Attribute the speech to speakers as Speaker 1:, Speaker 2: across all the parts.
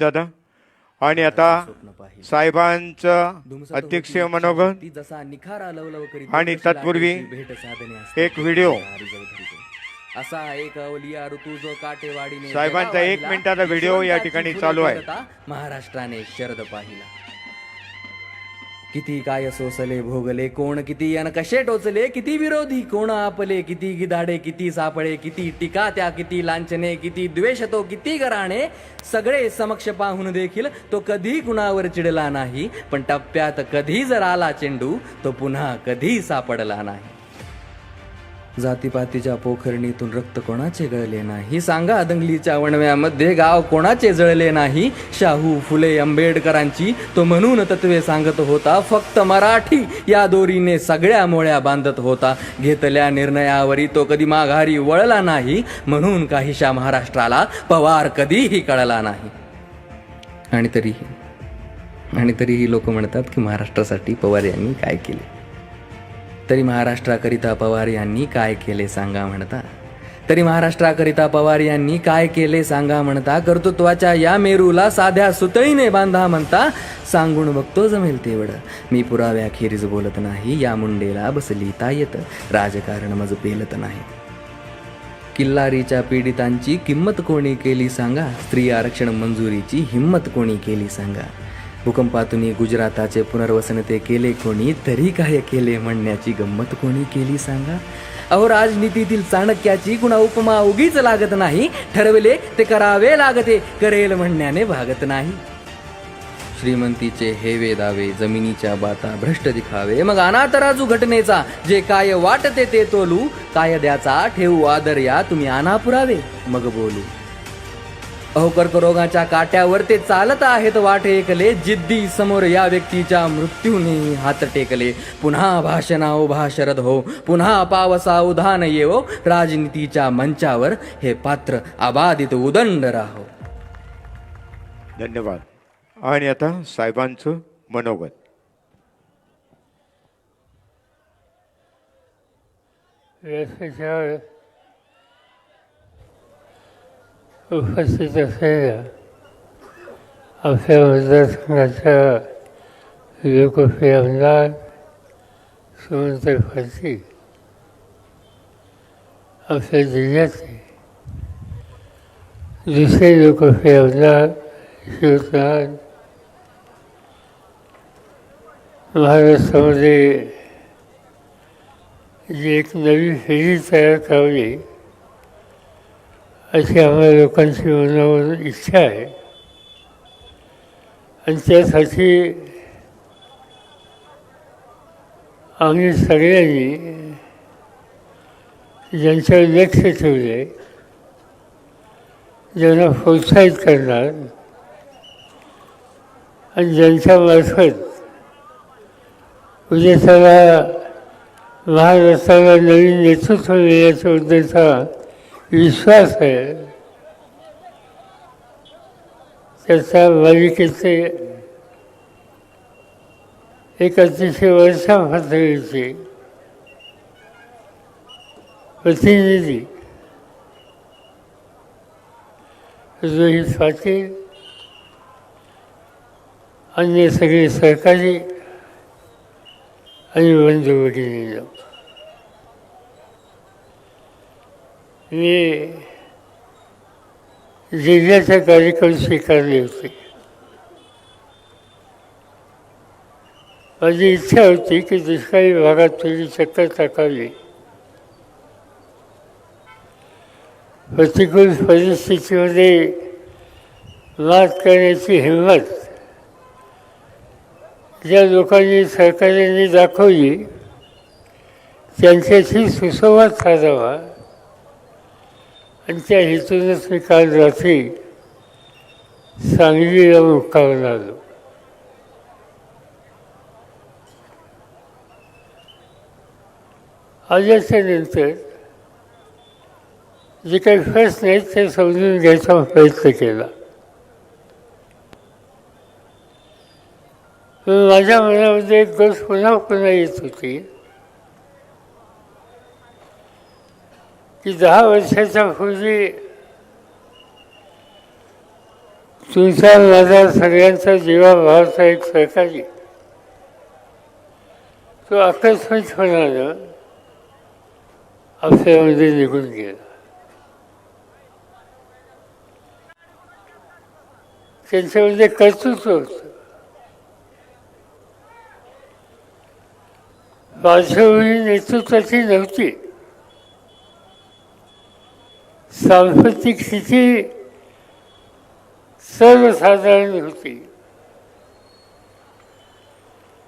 Speaker 1: दादा आणि आता साहेबांचं अध्यक्षीय मनोगत
Speaker 2: जसा निखारा करीत
Speaker 1: आणि तत्पूर्वी
Speaker 2: भेट साधने.
Speaker 1: एक व्हिडिओ.
Speaker 2: असा एक अवलिया ऋतू जो काटेवाडीने
Speaker 1: साहेबांचा एक मिनिटाचा व्हिडिओ या ठिकाणी चालू आहे.
Speaker 2: महाराष्ट्राने शरद पाहिला किती काय सोसले भोगले कोण किती अन कसे टोचले किती विरोधी कोण आपले किती गिधाडे किती सापळे किती टीका त्या किती लांछने किती द्वेष तो किती गराणे सगळे समक्ष पाहून देखील तो कधी कुणावर चिडला नाही पण टप्प्यात कधी जर आला चेंडू तो पुन्हा कधी सापडला नाही. जातीपातीच्या पोखरणीतून रक्त कोणाचे गळले नाही? सांगा दंगलीच्या वणव्यामध्ये गाव कोणाचे जळले नाही? शाहू फुले आंबेडकरांची तो म्हणून तत्वे सांगत होता फक्त मराठी या दोरीने सगळ्या मोळ्या बांधत होता. घेतल्या निर्णयावरी तो कधी माघारी वळला नाही म्हणून काहीशा महाराष्ट्राला पवार कधीही कळला नाही. आणि तरीही आणि तरीही लोक म्हणतात की महाराष्ट्रासाठी पवार यांनी काय केले? तरी महाराष्ट्राकरिता पवार यांनी काय केले सांगा म्हणता. तरी महाराष्ट्राकरिता पवार यांनी काय केले सांगा म्हणता. कर्तृत्वाच्या या मेरूला साध्या सुतळीने बांधा म्हणता. सांगून बघतो जमेल तेवढं. मी पुराव्याखेरीज बोलत नाही. या मुंडेला बसली तायत राजकारण मज पेलत नाही. किल्लारीच्या पीडितांची किंमत कोणी केली सांगा. स्त्री आरक्षण मंजुरीची हिंमत कोणी केली सांगा. भूकंपातून गुजराताचे पुनर्वसन ते केले कोणी? तरी काय केले म्हणण्याची गंमत कोणी केली सांगा? अहो राजनीतीतील चाणक्याची कुणा उपमा उगीच लागत नाही. ठरवले ते करावे लागते करेल म्हणण्याने भागत नाही. श्रीमंतीचे हेवे दावे जमिनीच्या बाता भ्रष्ट दिखावे. मग अनातराजू घटनेचा जे काय वाटते ते तोलू. कायद्याचा ठेवू आदर या तुम्ही आणा पुरावे मग बोलू. अहो कर्करोगाच्या काट्यावर ते चालत आहेत वाट एकले जिद्दी समोर या व्यक्तीच्या मृत्यूने हात टेकले. पुन्हा भाषणा उभा शरद हो. पुन्हा पावसा उधान येवो. राजनीतीच्या मंचावर हे पात्र अबाधित उदंड राहो.
Speaker 1: धन्यवाद. आणि आता साहेबांचं मनोगत.
Speaker 3: व्यासपीठावर उपस्थित असलेल्या आमच्या मतदारसंघाच्या लोकप्रिय आमदार सुमंत फारसी आमच्या जिल्ह्याचे दुसरे लोकप्रिय आमदार शिवनाथ महाराष्ट्रामध्ये जी एक नवी फेरी तयार करावी अशी आम्हाला लोकांची मनावर इच्छा आहे. आणि त्यासाठी आम्ही सगळ्यांनी ज्यांच्यावर लक्ष ठेवले ज्यांना प्रोत्साहित करणार आणि ज्यांच्यामार्फत उद्या त्याला महाराष्ट्राला नवीन नेतृत्व देण्याच्याबद्दलचा विश्वास आहे त्याचा मालिकेचे एक अतिशय वर्षा पातळीचे प्रतिनिधी रोहित पाटील अन्य सगळे सहकारी आणि बंधू भगिनींनो मी जिल्ह्याचा कार्यक्रम स्वीकारले होते. माझी इच्छा होती की दुष्काळी भागात थोडी चक्कर टाकावी प्रतिकूल परिस्थितीमध्ये मात करण्याची हिंमत ज्या लोकांनी सरकारने दाखवली त्यांच्याशी सुसंवाद साधावा. आणि त्या हेतूनच मी काल रात्री सांगलीला मुक्कामला आलो आल्याच्यानंतर जे काही प्रश्न नाहीत ते समजून घ्यायचा प्रयत्न केला. माझ्या मनामध्ये एक गोष्ट पुन्हा पुन्हा येत होती. की दहा वर्षाच्या पूर्वी तुमचा माझा सगळ्यांचा जीवाभावाचा एक सहकारी तो आकस्मिकपणानं आपल्यामध्ये निघून गेला. त्यांच्यामध्ये कर्तृत्व होतं. माझ्या नेतृत्वाची नव्हती. सांस्कृतिक स्थिती सर्वसाधारण होती.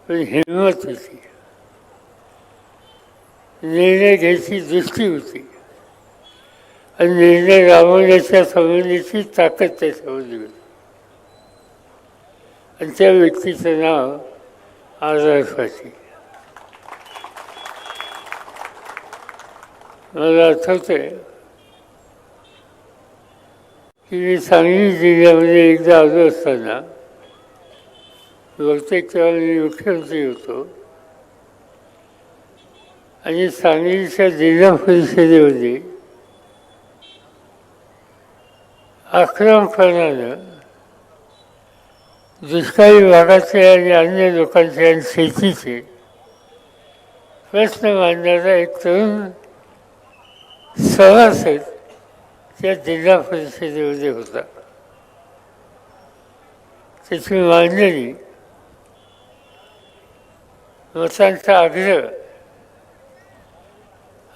Speaker 3: पण हिंमत होती. निर्णय घ्यायची दृष्टी होती. आणि निर्णय राबवण्याच्या संबंधीची ताकद त्याच्यामध्ये होती. आणि त्या व्यक्तीचं नाव आदर्श मला मला आठवतंय की सांगली जिल्ह्यामध्ये एकदा आलो असताना बहुतेक तेव्हा मी मुख्यमंत्री होतो. आणि सांगलीच्या जिल्हा परिषदेमध्ये आक्रमकपणानं दुष्काळी भागाचे आणि अन्य लोकांचे आणि शेतीचे प्रश्न मांडणारा एक तरुण सभासद त्या जिल्हा परिषदेमध्ये होता. त्याची मांडणी मतांचा आग्रह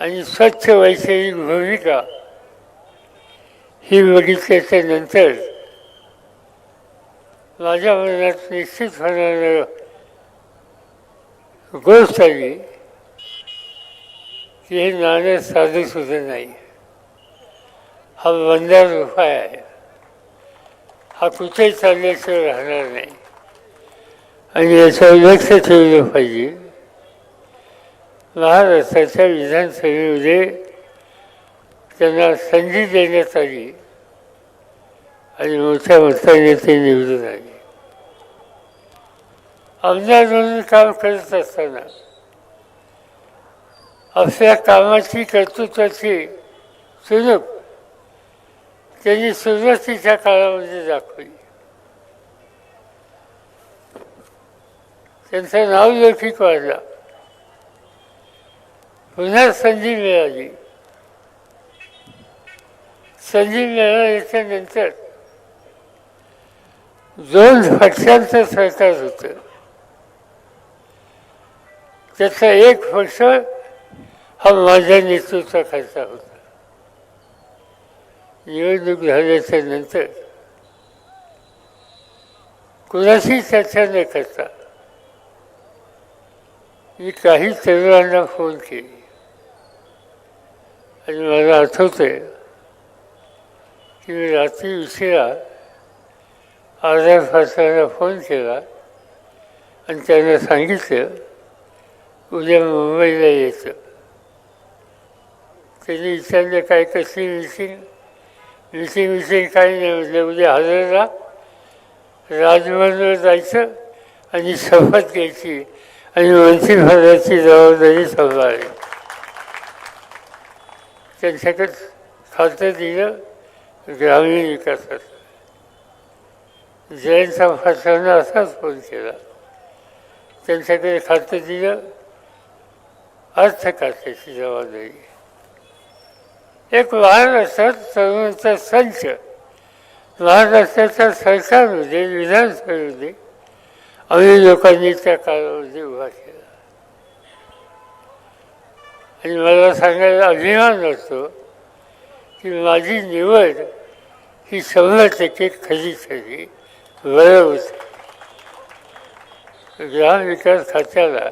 Speaker 3: आणि स्वच्छ वैचारिक भूमिका ही बघितल्याच्या नंतर माझ्या मनात निश्चित होणारं गोष्ट आली की हे नाणं साधूसुद्धा नाही. हा बंदार उपाय आहे हा कुठेही चालल्याशिवाय राहणार नाही। आणि याचं लक्ष ठेवलं पाहिजे महाराष्ट्राच्या विधानसभेमध्ये त्यांना संधी देण्यात आली आणि मोठ्या मताने ते निवडून आले आमदार म्हणून काम करत असताना आपल्या कामाची कर्तृत्वाची सुरूप त्यांनी सुरुवातीच्या काळामध्ये दाखवली. त्यांचं नाव लौकिक वाढला पुन्हा संधी मिळाली. संधी मिळाल्याच्या नंतर दोन पक्षांचं सरकार होतं. त्याचा एक पक्ष हा माझ्या नेतृत्वाखालचा होता. निवडणूक झाल्याच्यानंतर कुणाशी चर्चा न करता मी काही तरुणांना फोन केली. आणि मला आठवतंय की मी रात्री उशिरा आजार फासाला फोन केला आणि त्यांना सांगितलं उद्या मुंबईला यायचं. त्यांनी विचारलं काय कसली मिटिंग मिसिंग विषयी काही नाही म्हटलं म्हणजे हजरला राजभवनवर जायचं आणि शपथ घ्यायची आणि मंत्रिपदाची जबाबदारी सांभाळली त्यांच्याकडे खातं दिलं ग्रामीण विकासात. जयंत फासानं असाच फोन केला. त्यांच्याकडे खातं दिलं अर्थ खात्याची जबाबदारी. एक महाराष्ट्रात तरुणांचा संच. महाराष्ट्राच्या सरकारमध्ये विधानसभेमध्ये आम्ही लोकांनी त्या काळामध्ये उभा केला. आणि मला सांगायला अभिमान असतो की माझी निवड ही शंभर टक्के खरी ठरली. बरं ग्रामविकास खात्याला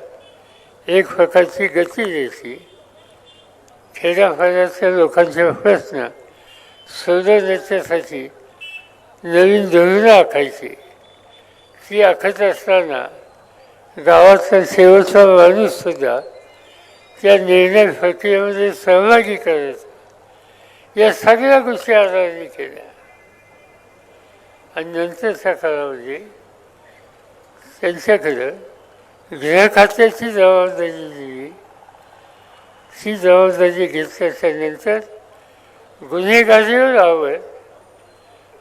Speaker 3: एक प्रकारची गती द्यायची खेड्यापाड्यातल्या लोकांचे प्रश्न सोडवण्याच्यासाठी नवीन धोरणं आखायची. ती आखत असताना गावातला शेवटचा माणूससुद्धा त्या निर्णय प्रक्रियेमध्ये सहभागी करायचा या सगळ्या गोष्टी आधाराने केल्या. आणि नंतरच्या काळामध्ये त्यांच्याकडं गृह खात्याची जबाबदारी दिली. ही जबाबदारी घेतल्याच्या नंतर गुन्हेगारीवर आवड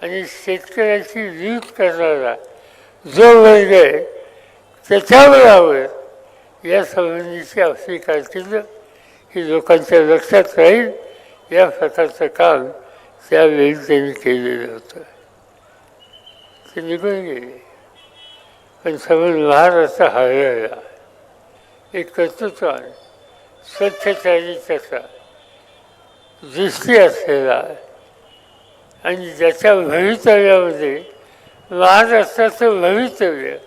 Speaker 3: आणि शेतकऱ्याची वीज करणारा जो वर्ग आहे त्याच्यावर या संबंधीची आपली कारकीर्द ही लोकांच्या लक्षात राहील. या प्रकारचं काम त्यावेळी त्यांनी केलेलं होतं. ते निघून गेले. पण समज महाराष्ट्र हरवला एक कर्तृत्वान स्वच्छचारी तसा दृष्टी असलेला आणि ज्याच्या भवितव्यामध्ये महाराष्ट्राचं भवितव्य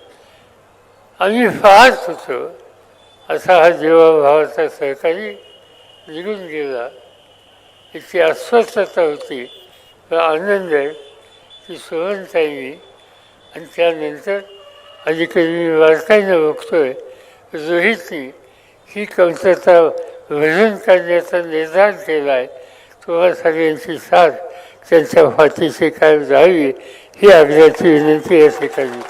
Speaker 3: आम्ही पाहत होतो असा हा जीवाभावाचा सहकारी निघून गेला. याची अस्वस्थता होती व आनंद आहे की सुमनताईंनी आणि त्यानंतर अलीकडे मी बघतोय रोहितनी ही कमतरता भरून करण्याचा निर्धार केला आहे तुम्हा सगळ्यांची साथ त्यांच्या फाटीशी कायम जावी ही आग्रहाची विनंती या ठिकाणी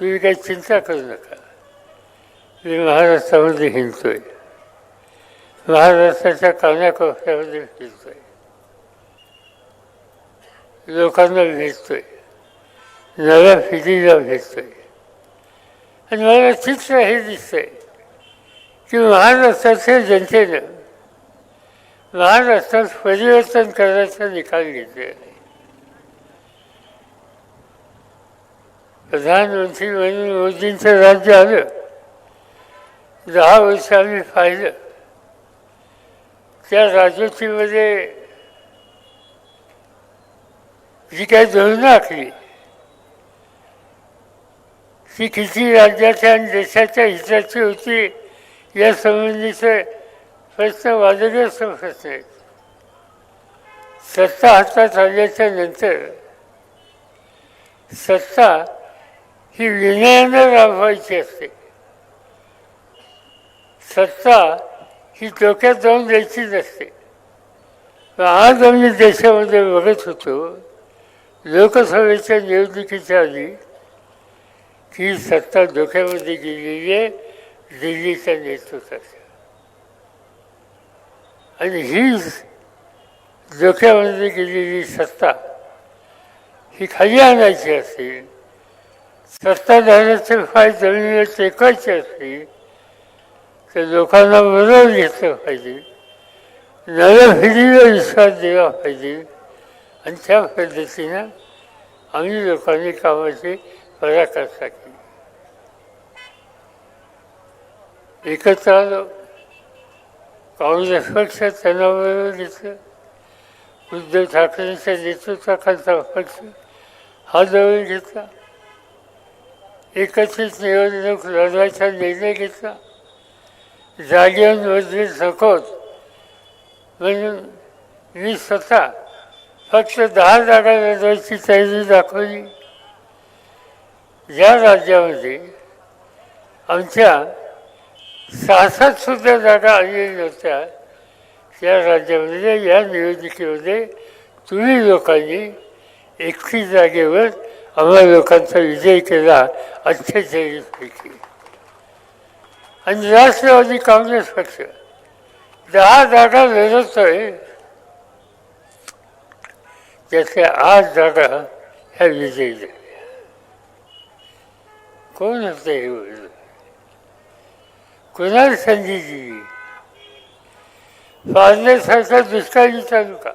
Speaker 3: तुम्ही काही चिंता करू नका. मी महाराष्ट्रामध्ये हिंडतोय. महाराष्ट्राच्या कानाकोपऱ्यामध्ये फिरतोय लोकांना भेटतोय. नव्या पिढीला भेटतोय. आणि मला चित्र हे दिसतंय की महाराष्ट्राच्या जनतेनं महाराष्ट्रात परिवर्तन करण्याचा निकाल घेतलेला आहे. प्रधानमंत्री म्हणून मोदींचं राज्य आलं दहा वर्ष आम्ही पाहिलं. त्या राजवटीमध्ये जी काही धोरणं आखली ती किती राज्याच्या आणि देशाच्या हिताची होती या संबंधीचे प्रश्न वादग्रस्त प्रश्न आहेत सत्ता हातात आल्याच्यानंतर सत्ता ही विनयानं राबवायची असते. सत्ता ही डोक्यात जाऊन द्यायची नसते. आज आम्ही देशामध्ये बघत होतो लोकसभेच्या निवडणुकीच्या आधी ही सत्ता धोक्यामध्ये गेलेली आहे दिल्लीच्या नेतृत्वाच्या आणि ही डोक्यामध्ये गेलेली सत्ता ही खाली आणायची असेल सत्ताधाऱ्याचे फाय जमिनीला टेकायचे असतील तर लोकांना बरोबर घेतलं पाहिजे नव्या पिढीला विश्वास दिला पाहिजे आणि त्या पद्धतीनं आम्ही लोकांनी कामाची पराकाष्ठा केली एकत्र आलो काँग्रेस पक्ष त्यांना घेतलं उद्धव ठाकरेंच्या नेतृत्वाखालचा पक्ष हा जवळ घेतला. एकत्रित निवडणूक लढवायचा निर्णय घेतला. जागेवर मतभेद सखोत म्हणून मी स्वतः फक्त दहा जागा लढवायची तयारी दाखवली. या राज्यामध्ये आमच्या सहासात सुद्धा जागा आलेल्या नव्हत्या त्या राज्यामध्ये या निवडणुकीमध्ये तुम्ही लोकांनी एकतीस जागेवर आम्हा लोकांचा विजय केला अठ्ठेचाळीसपैकी आणि राष्ट्रवादी काँग्रेस पक्ष दहा जागा आहे त्यातल्या आठ जागा ह्या विजयी झाल्या. कोण होतं हे बोललं कुणाल संधीजी दिली दुष्काळी तालुका.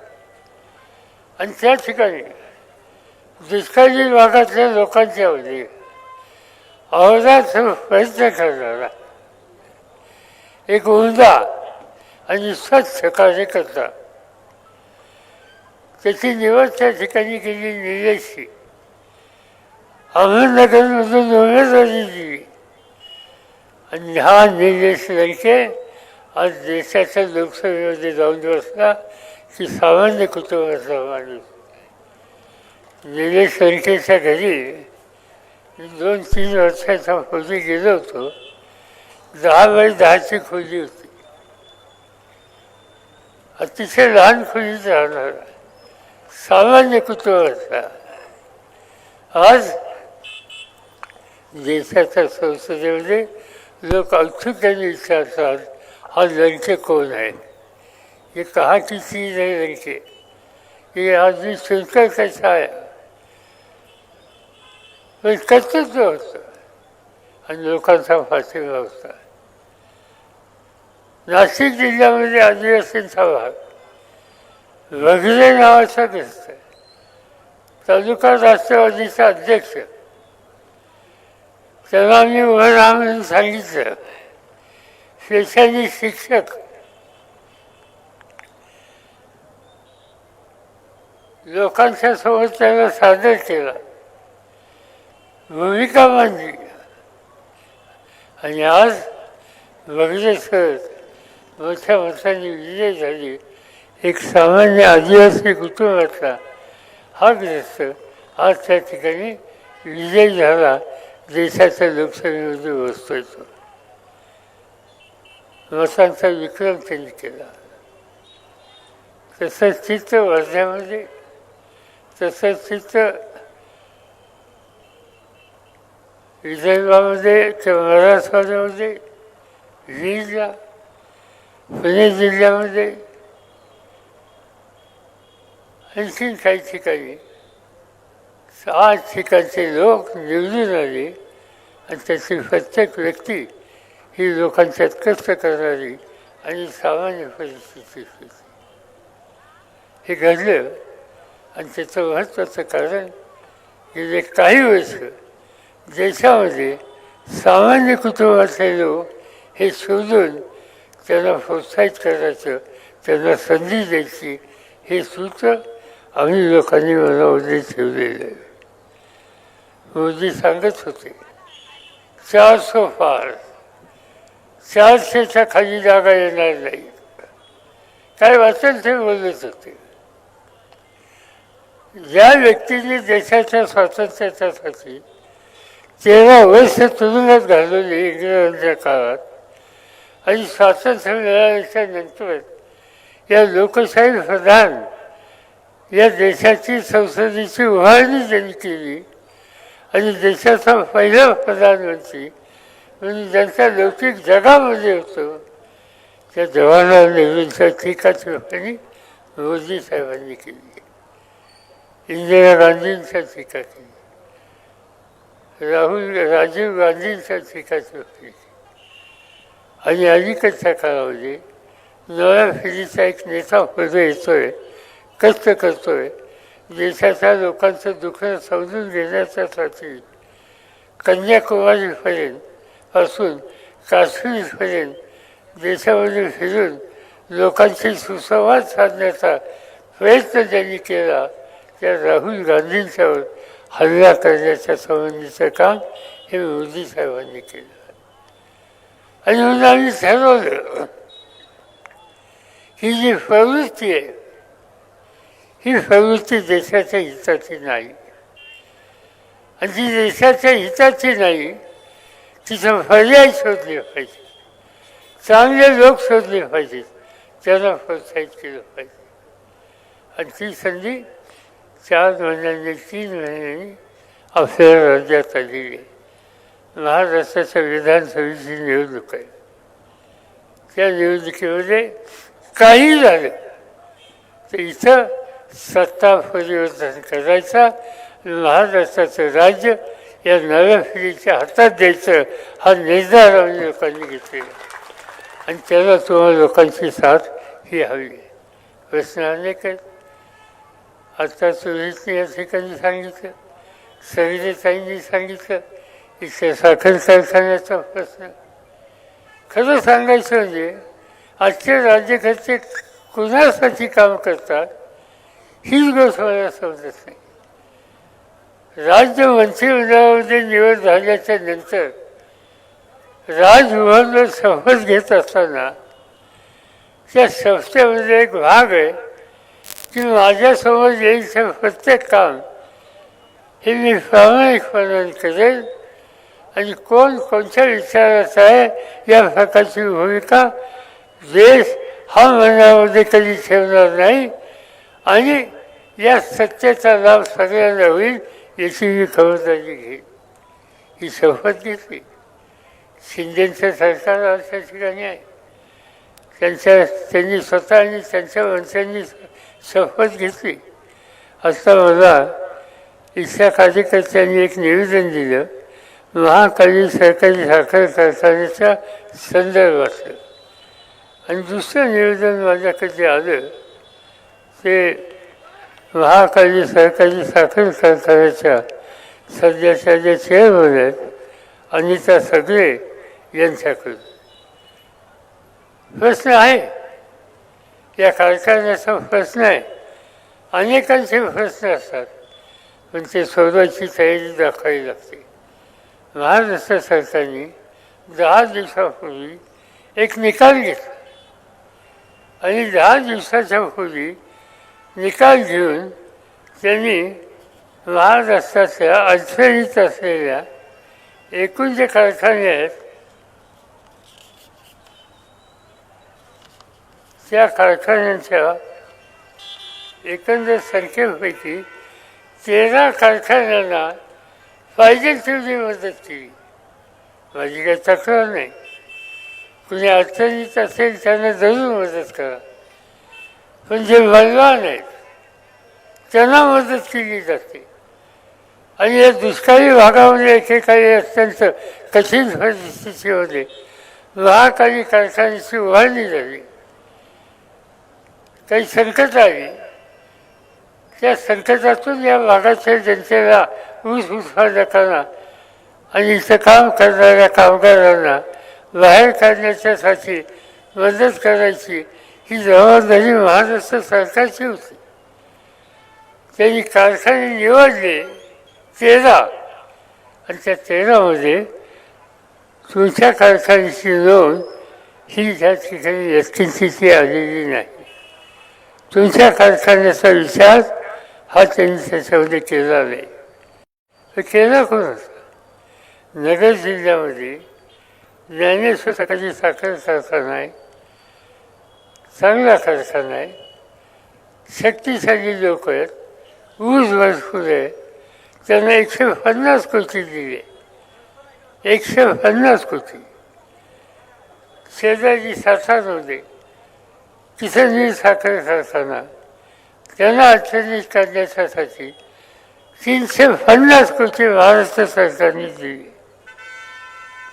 Speaker 3: आणि त्या ठिकाणी दुष्काळी भागातल्या लोकांच्या मध्ये अवधात प्रयत्न करणारा एक उमदा आणि स्वच्छ कार्यकर्ता. त्याची निवड त्या ठिकाणी केली निलेशची अहमदनगरमधून उमेदवारी आणि हा निर्देश द्यायचे आज देशाच्या लोकसभेमध्ये जाऊन बसला की सामान्य कुटुंबाचा माणूस निलेश लंकेच्या घरी दोन तीन वर्षाचा खोली गेलो होतो. दहा बाय दहाची खोली होती. अतिशय लहान खोलीत राहणारा सामान्य कुटुंबाचा आज देशाच्या संसदेमध्ये लोक औत्सुक्याने विचारतात हा लंके कोण आहे? ये कहाँ की चीज़ है लंके की आधी शुल्क कसा आहे? पण कर्तृत्व होतं? आणि लोकांचा फाशी होता. नाशिक जिल्ह्यामध्ये आदिवासींचा भाग. वगैरे नावाचा दिसतंय तालुका राष्ट्रवादीचा अध्यक्ष. तेव्हा मी उभं म्हणून सांगितलं. शैक्षणिक शिक्षक. लोकांच्या समोर त्याला सादर केला. भूमिका मांडली. आणि आज वगैरे सर मोठ्या मतांनी विजय झाली. एक सामान्य आदिवासी कुटुंबातला हा ग्रस्त आज त्या ठिकाणी विजय झाला. देशाच्या लोकशाहीमध्ये वस्तू येतो मतांचा विक्रम त्यांनी केला. तसंच चित्र वर्ध्यामध्ये तसंच चित्र विदर्भामध्ये किंवा मराठवाड्यामध्ये बीडला पुणे जिल्ह्यामध्ये आणखीन काही ठिकाणी आठ ठिकाणचे लोक निवडून आले आणि त्याची प्रत्येक व्यक्ती ही लोकांच्यात कष्ट करणारी आणि सामान्य परिस्थिती होती. हे घडलं आणि त्याचं महत्त्वाचं कारण गेले काही वर्ष देशामध्ये सामान्य कुटुंबातले लोक हे शोधून त्यांना प्रोत्साहित करायचं त्यांना संधी द्यायची हे सूत्र आम्ही लोकांनी मनामध्ये ठेवलेलं आहे. मोदी सांगत होते चार सो फार चारशेच्या खाली जागा येणार नाही. काय वाचेल ते बोलत होते. ज्या व्यक्तीने देशाच्या स्वातंत्र्यासाठी तेरा वर्ष तुरुंगात घालवली इंग्रजांच्या काळात आणि स्वातंत्र्य मिळाल्याच्या नंतर या लोकशाही प्रधान या देशाची संसदेची उभारणी त्यांनी केली आणि देशाचा पहिला प्रधानमंत्री. म्हणजे ज्यांचा लौकिक जगामध्ये होतो त्या जवाहरलाल नेहरूंच्या टीकाची मोदी साहेबांनी केली. इंदिरा गांधींच्या टीका केली राहुल राजीव गांधींच्या टीकाची केली आणि अलीकडच्या काळामध्ये नव्या फिरीचा एक नेता पुढे येतोय कष्ट करतोय देशाच्या लोकांचं दुःख समजून घेण्याच्यासाठी कन्याकुमारीपर्यंत असून काश्मीरपर्यंत देशामध्ये फिरून लोकांशी सुसंवाद साधण्याचा प्रयत्न ज्यांनी केला. त्या राहुल गांधींच्यावर हल्ला करण्याच्या संबंधीचं काम हे मोदी साहेबांनी केलं. आणि म्हणून आम्ही ठरवलं ही जी प्रवृत्ती आहे ही प्रवृत्ती देशाच्या हिताची नाही. आणि जी देशाच्या हिताची नाही तिथं पर्याय शोधले पाहिजे. चांगले लोक शोधले पाहिजेत त्यांना प्रोत्साहित केलं पाहिजे. आणि ती संधी चार महिन्यांनी तीन महिन्यांनी आपल्या राज्यात आलेली आहे. महाराष्ट्राच्या विधानसभेची निवडणूक आहे. त्या निवडणुकीमध्ये काही झालं तर इथं सत्ता परिवर्तन करायचा महाराष्ट्राचं राज्य या नव्या पिढीच्या हातात द्यायचं हा निर्धार आम्ही लोकांनी घेतलेला आणि त्याला तुम्हाला लोकांची साथ ही हवी प्रश्न अनेक आहेत. आता सुरेशने या ठिकाणी सांगितलं सविताईंनी सांगितलं इथे साखर कारखान्याचा प्रश्न. खरं सांगायचं म्हणजे आजचे राज्यकर्ते कुणासाठी काम करतात? हीच गोष्ट मला समजत नाही राज्य मंत्रिमंडळामध्ये निवड झाल्याच्यानंतर राजभवनवर शपथ घेत असताना त्या संस्थेमध्ये एक भाग आहे की माझ्यासमोर येईल प्रत्येक काम हे मी प्रामाणिकपणाने करेन आणि कोण कोणत्या विचाराचा आहे या प्रकारची भूमिका देश हा मनामध्ये कधी ठेवणार नाही आणि या सत्तेचा लाभ सगळ्यांना होईल याची मी खबरदारी घेईन ही शपथ घेतली. शिंदेचं सरकार आज त्या ठिकाणी आहे. त्यांच्या त्यांनी स्वतः आणि त्यांच्या मंत्र्यांनी शपथ घेतली. असं मला इथल्या कार्यकर्त्यांनी एक निवेदन दिलं. महाकाली सरकारी साखर कारखान्याच्या संदर्भातलं. आणि दुसरं निवेदन माझ्याकडे आलं. ते महाकाली सरकारी साखर कारखान्याच्या सध्याच्या जे चेअरमन आहेत. अनिता सगळे यांच्याकडून. प्रश्न आहे. या कारखान्याचा प्रश्न आहे. अनेकांचे प्रश्न असतात. पण ते सोडवायची तयारी दाखवावी लागते. महाराष्ट्र सरकारने दहा दिवसापूर्वी एक निकाल घेतला. आणि दहा दिवसाच्या पूर्वी निकाल घेऊन त्यांनी महाराष्ट्राच्या अडचणीत असलेल्या एकूण जे कारखाने आहेत त्या कारखान्यांच्या एकंदर संख्येपैकी तेरा कारखान्यांना पाहिजे तेवढी मदत केली. माझी काही तक्रार नाही. कुणी अडचणीत असेल त्यांना जरूर मदत करा. पण जे बलवान आहेत त्यांना मदत केली जाते. आणि या दुष्काळी भागामध्ये एकेकाळी अत्यंत कठीण परिस्थितीमध्ये महाकाली कारखान्याची उभारणी झाली. काही संकट आली. त्या संकटातून या भागाच्या जनतेला ऊस उत्पादकांना आणि इथं काम करणाऱ्या कामगारांना बाहेर काढण्याच्यासाठी मदत करायची ही जबाबदारी महाराष्ट्र सरकारची होती त्यांनी कारखाने निवडले तेरा आणि त्या तेरामध्ये तुमच्या कारखान्याची नोंद ही त्या ठिकाणी व्यक्तिस्थिती आलेली नाही तुमच्या कारखान्याचा विचार हा त्यांनी त्याच्यामध्ये केला नाही तर केला कोणाचा नगर जिल्ह्यामध्ये ज्ञानेश्वर सकाळची साखर कारखाना आहे चांगला कारखाना आहे शक्तिशाली लोक आहेत. ऊस भरपूर आहे. त्यांना एकशे पन्नास कोटी दिले. एकशे पन्नास कोटी. शेजारी सातारमध्ये नीर साखर कारखाना. त्यांना अडचणीत काढण्यासाठी तीनशे पन्नास कोटी महाराष्ट्र सरकारने दिली.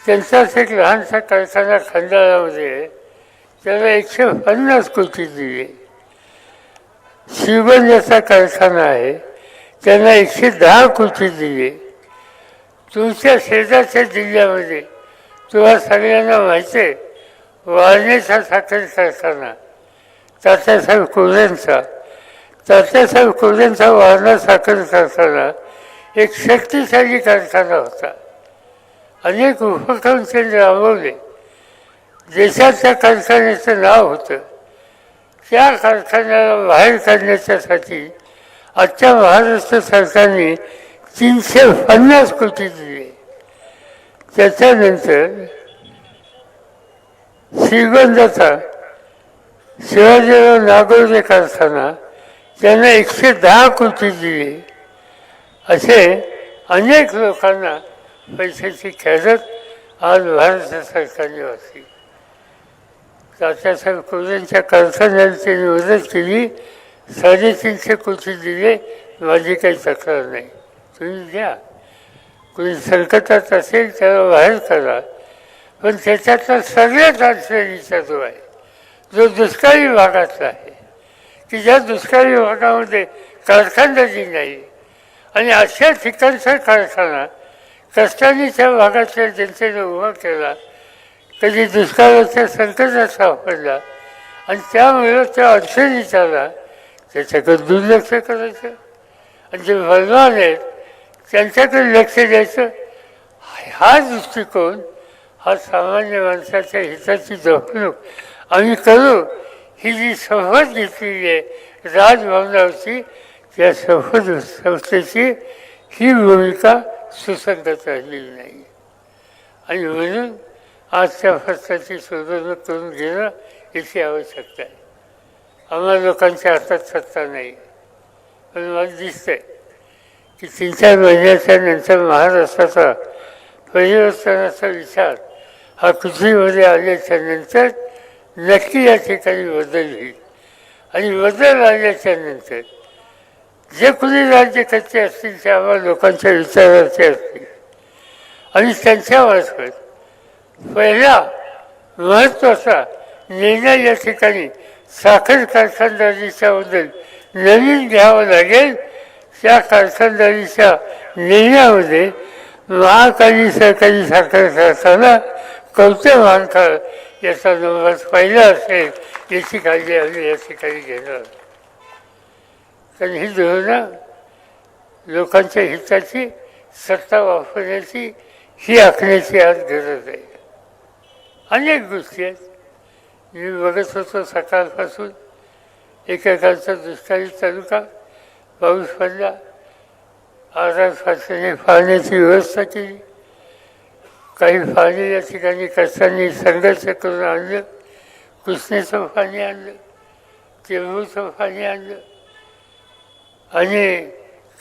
Speaker 3: त्यांचाच एक लहानसा कारखाना खंडाळामध्ये आहे. त्याला एकशे पन्नास कोटी दिले. श्रीबंधाचा कारखाना आहे. त्यांना एकशे दहा कोटी दिले. तुमच्या शेजारच्या जिल्ह्यामध्ये तुम्हा सगळ्यांना माहिती आहे वारणेचा साखर कारखाना तात्यासाहेब कोल्यांचा तात्यासाहेब कोल्यांचा वारणा साखर कारखाना एक शक्तिशाली कारखाना होता. अनेक उपक्रम त्यांनी राबवले. देशाच्या कारखान्याचं नाव होतं. त्या कारखान्याला बाहेर काढण्याच्यासाठी आजच्या महाराष्ट्र सरकारने तीनशे पन्नास कोटी दिले. त्याच्यानंतर श्रीगोंदाचा शिवाजीराव नागोदे कारखाना त्यांना एकशे दहा कोटी दिले. असे अनेक लोकांना पैशाची खेळत आज भारत सरकारने वाचली. तात्यासाहेब कोल्यांच्या कारखान्याला त्यांनी मदत केली. साडेतीनशे कोटी दिले माझी काही तक्रार नाही. तुम्ही द्या कोणी संकटात असेल त्याला बाहेर करा. पण त्याच्यातला सगळ्यात अडचणीचा जो आहे. जो दुष्काळी भागातला आहे. की ज्या दुष्काळी भागामध्ये कारखानदारी नाही आणि अशा ठिकाणचा कारखाना कष्टाने त्या भागातल्या जनतेने उभा केला कधी दुष्काळाच्या संकटात सापडला आणि त्यामुळं त्या अडचणीत आला त्याच्याकडे दुर्लक्ष करायचं. आणि जे बलवान आहेत त्यांच्याकडे लक्ष द्यायचं. हा दृष्टिकोन हा सामान्य माणसाच्या हिताची जपणूक आम्ही करू. ही जी शपथ घेतलेली आहे राजभवनावरची त्या शपथ संस्थेची ही भूमिका सुसंगत राहिलेली नाही. आणि म्हणून आजच्या त्या फस्ताची करून घेणं याची आवश्यकता आहे. आम्हाला लोकांच्या हातात सत्ता नाही. पण मला दिसतंय की तीन चार महिन्याच्या नंतर महाराष्ट्राचा परिवर्तनाचा विचार हा पृथ्वीमध्ये आल्याच्यानंतर नक्की या ठिकाणी बदल होईल. आणि बदल आल्याच्यानंतर जे कोणी राज्यकर्ते असतील ते आम्हाला लोकांच्या विचाराचे असतील. आणि त्यांच्यामार्फत पहिला महत्त्वाचा निर्णय या ठिकाणी साखर कारखानदारीच्याबद्दल नवीन घ्यावं लागेल त्या कारखानदारीच्या निर्णयामध्ये महाकाली सरकारी साखर कारखाना कवते बांधकार याचा नंबर पहिला असेल याची काळजी आम्ही या ठिकाणी घेणार आहोत. कारण ही धोरणं लोकांच्या हिताची सत्ता वापरण्याची ही आखण्याची आज गरज आहे अनेक गोष्टी आहेत. मी बघत होतो सकाळपासून. एकेकाळचा दुष्काळी तालुका पाऊस पडला. आराम फासने पाण्याची व्यवस्था केली. काही पाणी या ठिकाणी कष्टांनी संघर्ष करून आणलं. कृष्णेचं पाणी आणलं. केळूचं पाणी आणलं. आणि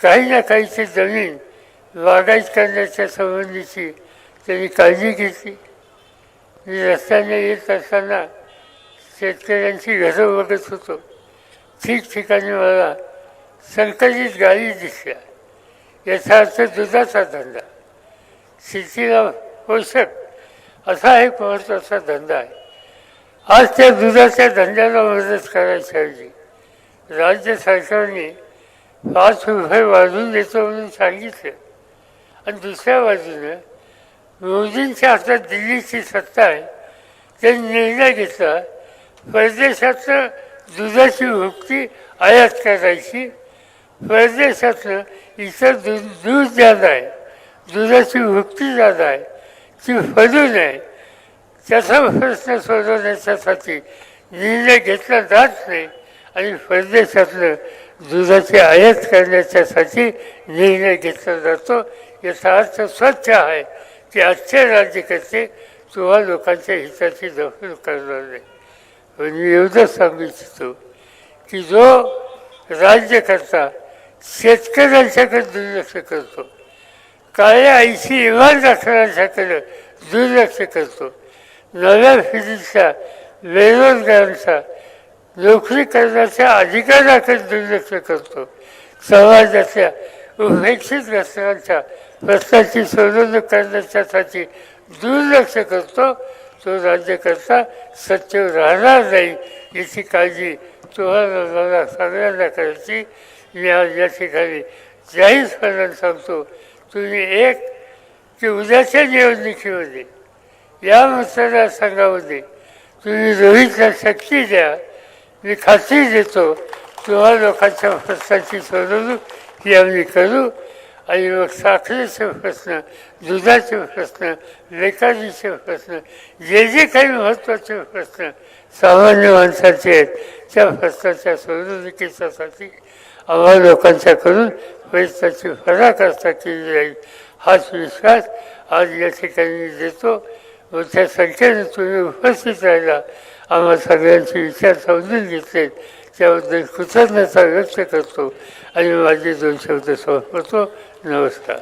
Speaker 3: काही ना काहीची जमीन बागायत करण्याच्या संबंधीची त्यांनी काळजी घेतली. रस्त्याने येत असताना शेतकऱ्यांची घरं बघत होतो. ठिकठिकाणी मला संकलित गाडी दिसल्या. याचा अर्थ दुधाचा धंदा. शेतीला पोषक असा एक महत्त्वाचा धंदा आहे. आज त्या दुधाच्या धंद्याला मदत करायची हवी राज्य सरकारने पाच रुपये वाढून देतो म्हणून सांगितलं. आणि दुसऱ्या बाजूनं मोदींच्या हातात दिल्लीची सत्ता आहे. त्यांनी निर्णय घेतला. परदेशातलं दुधाची भुकटी आयात करायची. परदेशातलं इतर दूध दूध ज्यादा आहे. दुधाची भुकटी ज्यादा आहे. ती फरू नये त्याचा प्रश्न सोडवण्याच्यासाठी निर्णय घेतला जात नाही आणि परदेशातलं दुधाची आयात करण्याच्यासाठी निर्णय घेतला जातो. याचा अर्थ स्वच्छ आहे. ते असे राज्य करते किंवा लोकांच्या हिताची दखल करणार. नाही पण मी एवढंच सांगू इच्छितो की जो राज्यकर्ता शेतकऱ्यांच्याकडे दुर्लक्ष करतो. काळ्या आईशी इमान दाखवण्याच्याकडे दुर्लक्ष करतो. नव्या पिढीच्या बेरोजगारांचा नोकरी करण्याच्या अधिकाराकडे दुर्लक्ष करतो. समाजाच्या उपेक्षित घटनांच्या प्रश्नाची सोडवणूक करण्याच्यासाठी दुर्लक्ष करतो तो राज्यकर्ता सत्य राहणार नाही याची काळजी तुम्हाला मला सगळ्यांना करायची. मी आज या ठिकाणी जाहीरपणाने सांगतो तुम्ही एक की उद्याच्या निवडणुकीमध्ये या मतदारसंघामध्ये तुम्ही रोहितला शक्ती द्या मी खात्री देतो तुम्हा लोकांच्या प्रश्नाची सोडवणूक ही आम्ही करू. आणि मग साखरेचे प्रश्न दुधाचे प्रश्न बेकारीचे प्रश्न जे जे काही महत्त्वाचे प्रश्न सामान्य माणसाचे आहेत त्या प्रश्नाच्या सोडवणुकीच्यासाठी आम्हा लोकांच्याकडून प्रयत्नाची पराकाष्ठा केली जाईल. हाच विश्वास आज या ठिकाणी देतो. मोठ्या संख्येने तुम्ही उपस्थित राहिला. आम्हा सगळ्यांचे विचार समजून घेतले. त्याबद्दल कृतज्ञता व्यक्त करतो. आणि माझे दोन शब्द समर्पतो नमस्कार.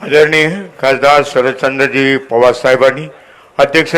Speaker 1: आदरणीय खासदार शरदचंद्रजी पवार साहेबांनी अध्यक्ष